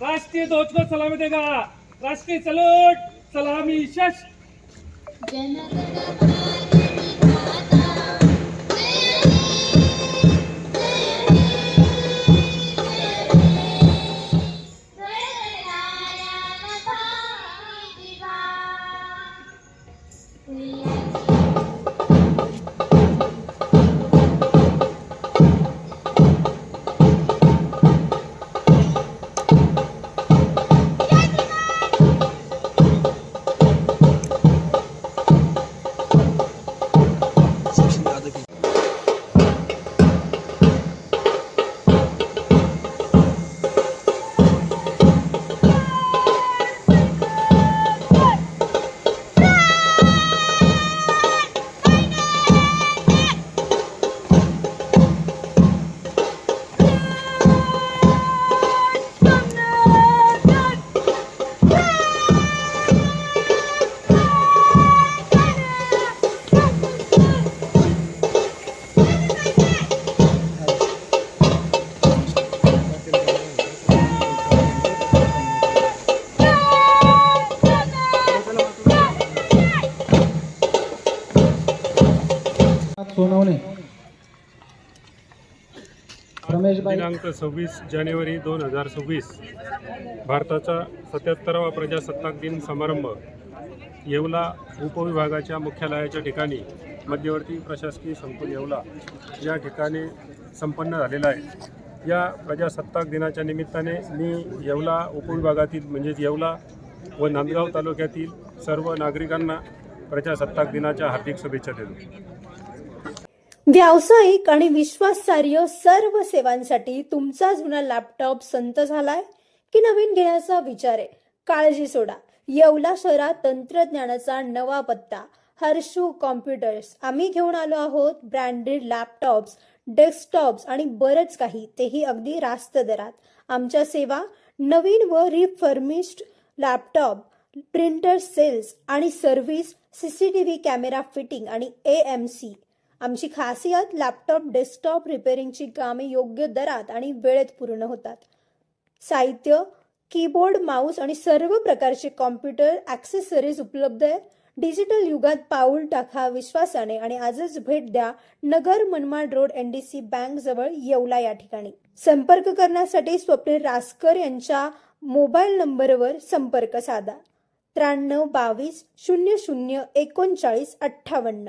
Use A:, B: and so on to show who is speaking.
A: राष्ट्रीय ध्वज को सलामी देगा। राष्ट्रीय सलूट! सलामी शश
B: सोनवणे.
A: दिनांक सव्वीस जानेवारी दोन हजार सव्वीस. भारताचा सत्याहत्तरावा प्रजासत्ताक दिन समारंभ. येवला उपविभागाच्या मुख्यालयाच्या ठिकाणी मध्यवर्ती प्रशासकीय संकुल येवला. या ठिकाणी संपन्न झालेला आहे. या प्रजासत्ताक दिनाच्या निमित्ताने मी येवला उपविभागातील म्हणजेच येवला व नांदगाव तालुक्यातील सर्व नागरिकांना प्रजासत्ताक दिनाच्या हार्दिक शुभेच्छा देतो.
C: व्यावसायिक आणि विश्वासार्ह सर्व सेवांसाठी तुमचा जुना लॅपटॉप संत झालाय की नवीन घेण्याचा विचार आहे? काळजी सोडा. येवला शहरात तंत्रज्ञानाचा नवा पत्ता. हर्षू कॉम्प्युटर्स. आम्ही घेऊन आलो आहोत ब्रँडेड लॅपटॉप्स डेस्कटॉप्स आणि बरंच काही. तेही अगदी रास्त दरात. आमच्या सेवा नवीन व रिफर्मिश्ड लॅपटॉप प्रिंटर सेल्स आणि सर्व्हिस सीसीटीव्ही कॅमेरा फिटिंग आणि ए एम सी आमची खासियत लॅपटॉप डेस्कटॉप रिपेअरिंगची कामे योग्य दरात आणि वेळेत पूर्ण होतात. साहित्य कीबोर्ड माऊस आणि सर्व प्रकारचे कॉम्प्युटर ॲक्सेसरीज उपलब्ध आहे डिजिटल युगात पाऊल टाका विश्वासाने आणि आजच भेट द्या Nagar Manmad road N D C bank जवळ येवला या ठिकाणी. संपर्क करण्यासाठी स्वप्नील रासकर यांच्या मोबाईल नंबरवर संपर्क साधा. त्र्याण्णव बावीस शून्य शून्य एकोणचाळीस अठ्ठावन्न.